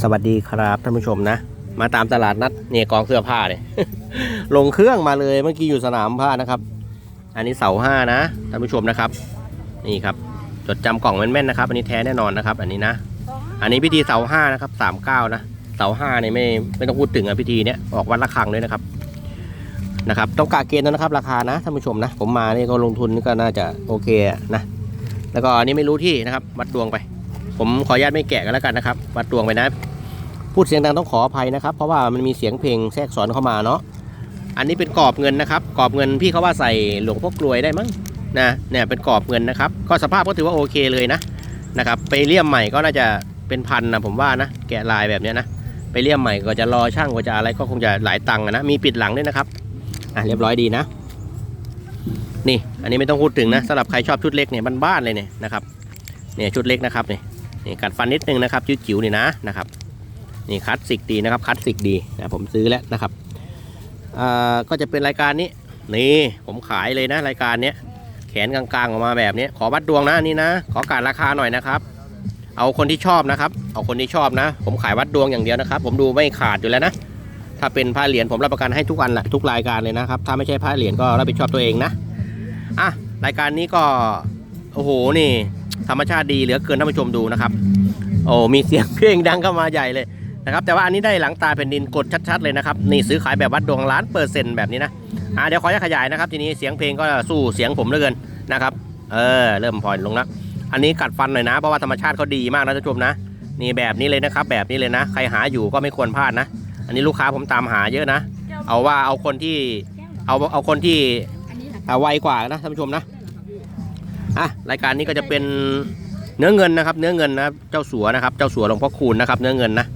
สวัสดีครับท่านผู้ชมนะ มาตามตลาดนัดเนี่ยกองเสื้อผ้าเนี่ยลงเครื่องมาเลยเมื่อกี้อยู่สนามผ้านะครับ อันนี้เสาห้านะท่านผู้ชมนะครับ นี่ครับจดจำกล่องแม่นๆนะครับ อันนี้แท้แน่นอนนะครับ อันนี้นะ อันนี้พิธีเสาห้านะครับสามเก้านะเสาห้าเนี่ยไม่ไม่ต้องพูดถึงอะพิธีเนี้ยออกวันละครั้งด้วยนะครับนะครับต้องกาเกณฑ์นะครับ ราคานะท่านผู้ชมนะ ผมมานี่ก็ลงทุนนี่ก็น่าจะโอเคนะแล้วก็อันนี้ไม่รู้ที่นะครับวัดดวงไป ผมขออนุญาตไม่แกะกันแล้วกันนะครับวัดดวงไปนะ พูดเสียงดังต้องขออภัยนะครับ เพราะว่ามันมีเสียงเพลงแทรกซ้อนเข้ามาเนาะอันนี้เป็นกรอบเงินนะครับกรอบเงินพี่เขาว่าใส่หลวงพ่อกลวยได้มั้งนะเนี่ยเป็นกรอบเงินนะครับ ก็สภาพก็ถือว่าโอเคเลยนะนะครับ ไปเลี่ยมใหม่ก็น่าจะเป็นพันนะผมว่านะแกะลายแบบเนี้ยนะไปเลี่ยมใหม่ก็จะรอช่างก็จะอะไรก็คงจะหลายตังค์นะมีปิดหลังด้วยนะครับอะเรียบร้อยดีนะนี่อันนี้ไม่ต้องพูดถึงนะสำหรับใครชอบชุดเล็กเนี่ยบ้านๆเลยเนี่ยนะครับเนี่ยชุดเล็กนะครับนี่ นี่กัดฟันนิดนึงนะครับจิ๋วๆนี่นะนะครับนี่คลาสสิกดีนะครับคลาสสิกดีนะผมซื้อแล้วนะครับอ่าก็จะเป็นรายการนี้นี่ผมขายเลยนะรายการเนี้ยแขนกลางๆออกมาแบบนี้ขอวัดดวงนะนี่นะ ขอการราคาหน่อยนะครับ เอาคนที่ชอบนะครับ เอาคนที่ชอบนะ ผมขายวัดดวงอย่างเดียวนะครับ ผมดูไม่ขาดอยู่แล้วนะถ้าเป็นผ้าเหรียญผมรับประกันให้ทุกอันแหละทุกรายการเลยนะครับ ถ้าไม่ใช่ผ้าเหรียญก็รับผิดชอบตัวเองนะอะรายการนี้ก็โอ้โหนี่ ธรรมชาติดีเหลือเกินท่านผู้ชมดูนะครับ โอ้มีเสียงเพลงดังเข้ามาใหญ่เลยนะครับแต่ว่าอันนี้ได้หลังตาแผ่นดินกดชัดๆเลยนะครับนี่ซื้อขายแบบวัดดวงล้านเปอร์เซ็นต์แบบนี้นะอ่าเดี๋ยวขอจะขยายนะครับ ทีนี้เสียงเพลงก็สู้เสียงผมเหลือเกินนะครับเออเริ่มผ่อนลงแล้วอันนี้กัดฟันหน่อยนะ เพราะว่าธรรมชาติเขาดีมากนะท่านผู้ชมนะ นี่แบบนี้เลยนะครับ แบบนี้เลยนะ ใครหาอยู่ก็ไม่ควรพลาดนะ อันนี้ลูกค้าผมตามหาเยอะนะ เอาว่าเอาคนที่เอาเอาคนที่อ่าไวกว่านะท่านผู้ชมนะ อะรายการนี้ก็จะเป็นเนื้อเงินนะครับ เนื้อเงินนะเจ้าสัวนะครับ เจ้าสัวหลวงพ่อคูณนะครับ เนื้อเงินนะ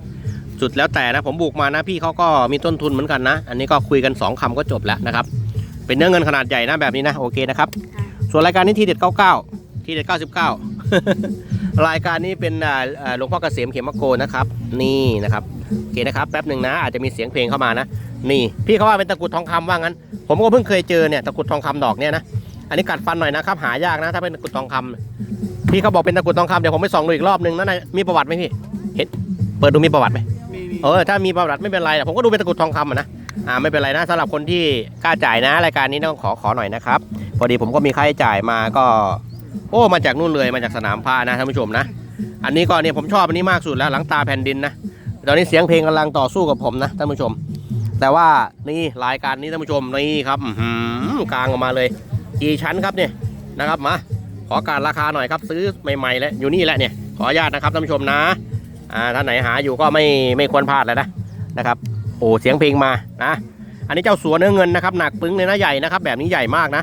สุดแล้วแต่นะผมบุกมานะพี่เขาก็มีต้นทุนเหมือนกันนะ อันนี้ก็คุยกัน 2คำก็จบแล้วนะครับ เป็นเนื้อเงินขนาดใหญ่นะแบบนี้นะโอเคนะครับ ส่วนรายการนี้ทีเด็ด 99 ทีเด็ด 99 รายการนี้เป็นหลวงพ่อเกษมเขมโกนะครับ นี่นะครับโอเคนะครับแป๊บหนึ่งนะอาจจะมีเสียงเพลงเข้ามานะ นี่ พี่เขาว่าเป็นตะกุดทองคำว่างั้น ผมก็เพิ่งเคยเจอเนี่ยตะกุดทองคำดอกเนี่ยนะ อันนี้กัดฟันหน่อยนะครับหายากนะถ้าเป็นตะกรุดทองคำพี่เขาบอกเป็นตะกรุดทองคำเดี๋ยวผมไปส่องดูอีกรอบนึงนะนายมีประวัติไหมพี่เห็นเปิดดูมีประวัติไหมมีมีเออถ้ามีประวัติไม่เป็นไรผมก็ดูเป็นตะกรุดทองคำอะนะอ่าไม่เป็นไรนะสำหรับคนที่กล้าจ่ายนะรายการนี้ต้องขอขอหน่อยนะครับพอดีผมก็มีค่าใช้จ่ายมาก็ โอ้มาจากนู่นเลยมาจากสนามผ้านะท่านผู้ชมนะ อันนี้ก็เนี่ยผมชอบอันนี้มากสุดแล้วหลังตาแผ่นดินนะตอนนี้เสียงเพลงกำลังต่อสู้กับผมนะท่านผู้ชม แต่ว่านี่รายการนี้ท่านผู้ชมนี่ครับอื้อหือกลางออกมาเลย กี่ชั้นครับเนี่ยนะครับมาขอการราคาหน่อยครับซื้อใหม่ๆแล้วอยู่นี่แหละเนี่ยขออนุญาตนะครับท่านผู้ชมนะอ่าท่านไหนหาอยู่ก็ไม่ไม่ควรพลาดแล้วนะนะครับโอ้เสียงเพลงมานะอันนี้เจ้าสัวเนื้อเงินนะครับหนักปึ้งเลยนะใหญ่นะครับ แบบนี้ใหญ่มากนะ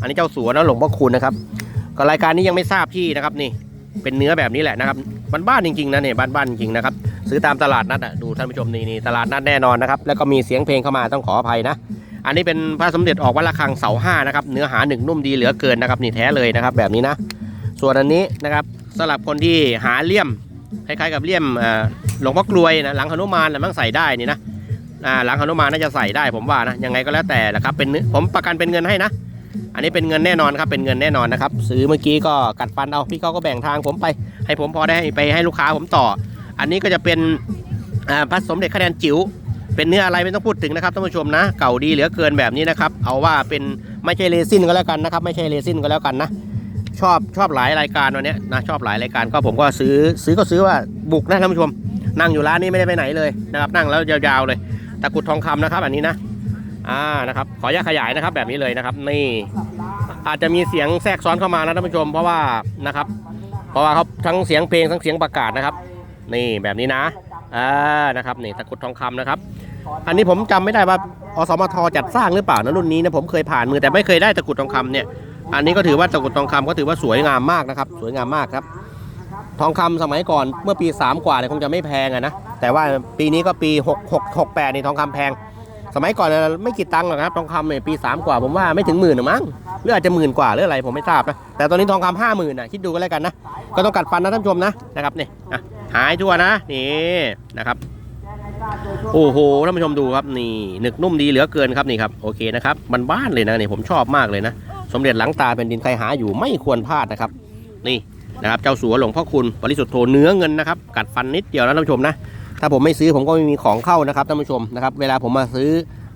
อันนี้เจ้าสัวนะหลวงพ่อคุณนะครับก็รายการนี้ยังไม่ทราบที่นะครับนี่เป็นเนื้อแบบนี้แหละนะครับบ้านๆจริงๆนะเนี่ยบ้านๆจริงๆนะครับซื้อตามตลาดนัดอะดูท่านผู้ชมนี่นี่ตลาดนัดแน่นอนนะครับแล้วก็มีเสียงเพลงเข้ามาต้องขออภัยนะ อันนี้เป็นพระสมเด็จออกวัดระฆังเสาห้านะครับเนื้อหาหนึ่งนุ่มดีเหลือเกินนะครับนี่แท้เลยนะครับ แบบนี้นะ ส่วนอันนี้นะครับสำหรับคนที่หาเลี่ยมคล้ายๆกับเลี่ยมหลวงพ่อกลวยนะหลังหนุมานนะมั่งใส่ได้นี่นะหลังหนุมานน่าจะใส่ได้ผมว่านะยังไงก็แล้วแต่นะครับเป็นผมประกันเป็นเงินให้นะอันนี้เป็นเงินแน่นอนครับเป็นเงินแน่นอนนะครับซื้อเมื่อกี้ก็กัดฟันเอาพี่เขาก็แบ่งทางผมไป ให้ผมพอได้ไปให้ลูกค้าผมต่อ อันนี้ก็จะเป็นพระสมเด็จคะแนนจิ๋ว เป็นเนื้ออะไรไม่ต้องพูดถึงนะครับท่านผู้ชมนะ เก่าดีเหลือเกินแบบนี้นะครับเอาว่าเป็นไม่ใช่เรซินก็แล้วกันนะครับ ไม่ใช่เรซินก็แล้วกันนะชอบชอบหลายรายการวันนี้นะชอบหลายรายการก็ผมก็ซื้อซื้อก็ซื้อว่าบุกนะท่านผู้ชม นั่งอยู่ร้านนี้ไม่ได้ไปไหนเลยนะครับนั่งแล้วยาวๆเลยตะกรุดทองคำนะครับ อันนี้นะอ่านะครับขออนุญาตขยายนะครับแบบนี้เลยนะครับ นี่อาจจะมีเสียงแทรกซ้อนเข้ามานะท่านผู้ชม เพราะว่านะครับ เพราะว่าเขาทั้งเสียงเพลงทั้งเสียงประกาศนะครับ นี่แบบนี้นะอ่านะครับนี่ตะกรุดทองคำนะครับ อันนี้ผมจำไม่ได้ว่าอสมทจัดสร้างหรือเปล่านะรุ่นนี้นะผมเคยผ่านมือแต่ไม่เคยได้ตะกรุดทองคำเนี่ยอันนี้ก็ถือว่าตะกรุดทองคำก็ถือว่าสวยงามมากนะครับ สวยงามมากครับ ทองคำสมัยก่อนเมื่อปี 3 กว่าเนี่ยคงจะไม่แพงอะนะแต่ว่าปีนี้ก็ปี6 6 6 8นี่ทองคำแพง สมัยก่อนไม่กี่ตังค์หรอกครับทองคำเนี่ยปี 3 กว่าผมว่าไม่ถึงหมื่นหรอกมั้งหรืออาจจะหมื่นกว่าหรืออะไรผมไม่ทราบนะแต่ตอนนี้ทองคำห้าหมื่นนะคิดดูกันแล้วกันนะก็ต้องกัดฟันนะท่านผู้ชมนะนะครับนี่หายทั่วนะนี่นะครับ โอ้โหท่านผู้ชมดูครับนี่หนึกนุ่มดีเหลือเกินครับนี่ครับโอเคนะครับมันบ้านเลยนะนี่ผมชอบมากเลยนะ สมเด็จหลังตาเป็นดินใครหาอยู่ไม่ควรพลาดนะครับ นี่นะครับเจ้าสัวหลวงพ่อคุณบริสุทธิ์โธเนื้อเงินนะครับกัดฟันนิดเดียวนะท่านผู้ชมนะถ้าผมไม่ซื้อผมก็ไม่มีของเข้านะครับท่านผู้ชมนะครับ เวลาผมมาซื้อ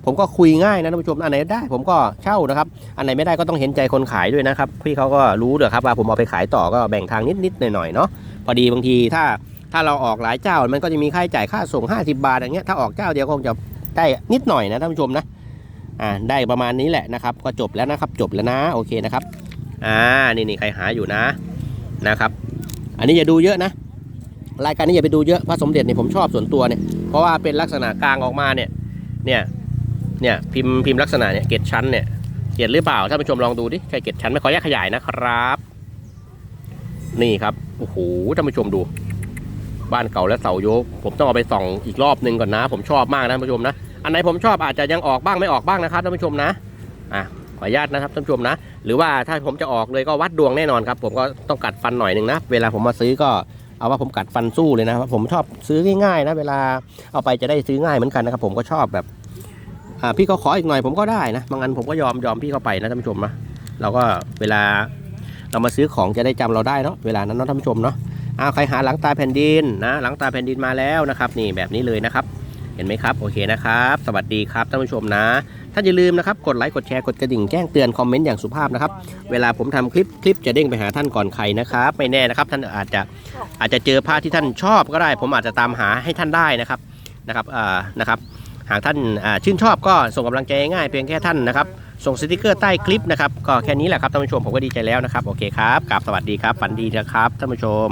ผมก็คุยง่ายนะท่านผู้ชมอันไหนได้ ผมก็เช่านะครับ อันไหนไม่ได้ก็ต้องเห็นใจคนขายด้วยนะครับพี่เขาก็รู้เด้อครับว่าผมเอาไปขายต่อก็แบ่งทางนิดๆหน่อยๆเนาะพอดีบางทีถ้า ถ้าเราออกหลายเจ้ามันก็จะมีค่าใช้จ่ายค่าส่ง 50 บาทอย่างเงี้ยถ้าออกเจ้าเดียวคงจะได้นิดหน่อยนะท่านผู้ชมนะอ่าได้ประมาณนี้แหละนะครับ ก็จบแล้วนะครับ จบแล้วนะโอเคนะครับอ่านี่นี่ใครหาอยู่นะนะครับ อันนี้อย่าดูเยอะนะ รายการนี้อย่าไปดูเยอะพระสมเด็จเนี่ยผมชอบส่วนตัวเนี่ยเพราะว่าเป็นลักษณะกลางออกมาเนี่ยเนี่ยเนี่ยพิมพ์พิมพ์ลักษณะเนี่ยเกตชั้นเนี่ยเกตหรือเปล่าท่านผู้ชมลองดูดิใช่เกตชั้นไม่ขอแยกขยายนะครับ นี่ครับโอ้โหท่านผู้ชมดู บ้านเก่าและเสาโยกผมต้องเอาไปส่องอีกรอบหนึ่งก่อนนะ ผมชอบมากนะท่านผู้ชมนะ อันไหนผมชอบอาจจะยังออกบ้างไม่ออกบ้างนะครับท่านผู้ชมนะอะขออนุญาตนะครับท่านผู้ชมนะ หรือว่าถ้าผมจะออกเลยก็วัดดวงแน่นอนครับ ผมก็ต้องกัดฟันหน่อยหนึ่งนะ เวลาผมมาซื้อก็เอาว่าผมกัดฟันสู้เลยนะครับผมชอบซื้อง่ายๆนะเวลาเอาไปจะได้ซื้อง่ายเหมือนกันนะครับ ผมก็ชอบแบบอ่าพี่เขาขออีกหน่อยผมก็ได้นะบางอันผมก็ยอมยอมพี่เขาไปนะท่านผู้ชมนะเราก็เวลาเรามาซื้อของจะได้จำเราได้เนาะเวลานั้นเนาะท่านผู้ชมเนาะ เอาใครหาหลังตาแผ่นดินนะหลังตาแผ่นดินมาแล้วนะครับ นี่แบบนี้เลยนะครับ เห็นไหมครับโอเคนะครับ สวัสดีครับท่านผู้ชมนะท่านอย่าลืมนะครับกดไลค์กดแชร์กดกระดิ่งแจ้งเตือนคอมเมนต์อย่างสุภาพนะครับ เวลาผมทำคลิปคลิปจะเด้งไปหาท่านก่อนใครนะครับ ไม่แน่นะครับ ท่านอาจจะอาจจะเจอพระที่ท่านชอบก็ได้ ผมอาจจะตามหาให้ท่านได้นะครับนะครับอ่านะครับ หากท่านอ่าชื่นชอบก็ส่งกำลังใจง่ายเพียงแค่ท่านนะครับส่งสติกเกอร์ใต้คลิปนะครับก็แค่นี้แหละครับท่านผู้ชมผมก็ดีใจแล้วนะครับโอเคครับกราบสวัสดีครับฝันดีนะครับท่านผู้ชม